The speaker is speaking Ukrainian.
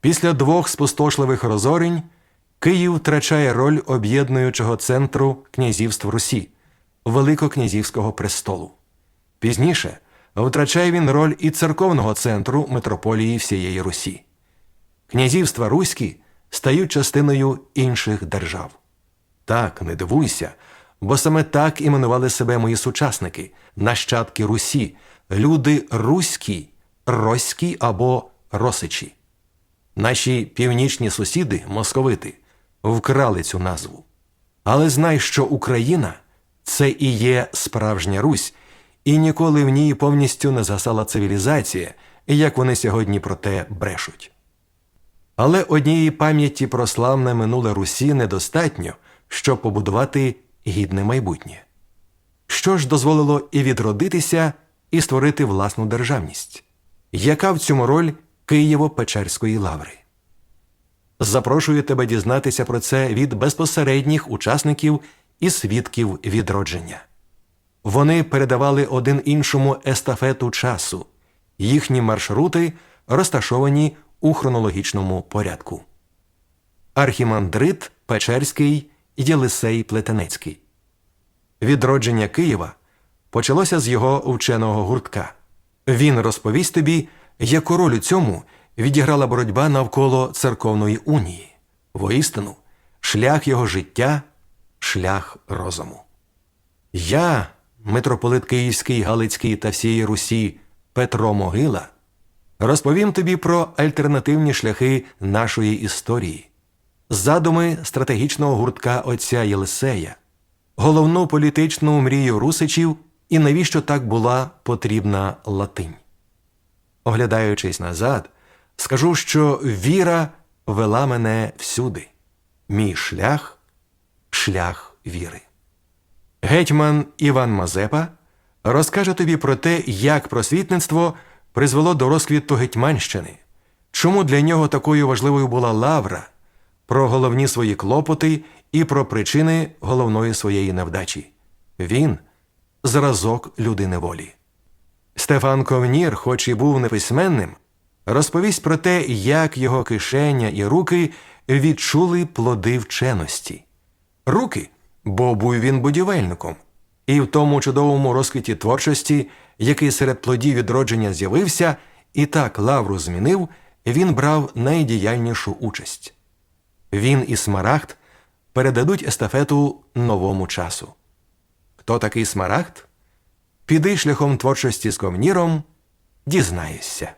Після двох спустошливих розорень Київ втрачає роль об'єднуючого центру князівств Русі, Великокнязівського престолу. Пізніше втрачає він роль і церковного центру митрополії всієї Русі. Князівства Руські стають частиною інших держав. Так, не дивуйся, бо саме так іменували себе мої сучасники, нащадки Русі, люди руські, роські або росичі. Наші північні сусіди, московити, вкрали цю назву. Але знай, що Україна це і є справжня Русь, і ніколи в ній повністю не засала цивілізація, як вони сьогодні про те брешуть. Але однієї пам'яті про славне минуле Русі недостатньо, щоб побудувати гідне майбутнє. Що ж дозволило і відродитися, і створити власну державність? Яка в цьому роль Києво-Печерської лаври? Запрошую тебе дізнатися про це від безпосередніх учасників і свідків відродження. Вони передавали один іншому естафету часу, їхні маршрути розташовані у хронологічному порядку. Архімандрит Печерський Єлисей Плетенецький. Відродження Києва почалося з його вченого гуртка. Він розповість тобі, яку роль у цьому відіграла боротьба навколо церковної унії, воістину, шлях його життя, шлях розуму. Я, митрополит Київський, Галицький та всієї Русі Петро Могила, розповім тобі про альтернативні шляхи нашої історії, задуми стратегічного гуртка отця Єлисея, головну політичну мрію русичів і навіщо так була потрібна латинь. Оглядаючись назад, скажу, що віра вела мене всюди. Мій шлях шлях віри. Гетьман Іван Мазепа розкаже тобі про те, як просвітництво призвело до розквіту Гетьманщини, чому для нього такою важливою була лавра, про головні свої клопоти і про причини головної своєї невдачі. Він зразок людини волі. Стефан Ковнір, хоч і був неписьменним, розповість про те, як його кишеня і руки відчули плоди вченості. Руки, бо був він будівельником, і в тому чудовому розквіті творчості, який серед плодів відродження з'явився, і так лавру змінив, він брав найдіяльнішу участь. Він і Смарагд передадуть естафету новому часу. Хто такий Смарагд? Піди шляхом творчості з комніром, дізнаєшся.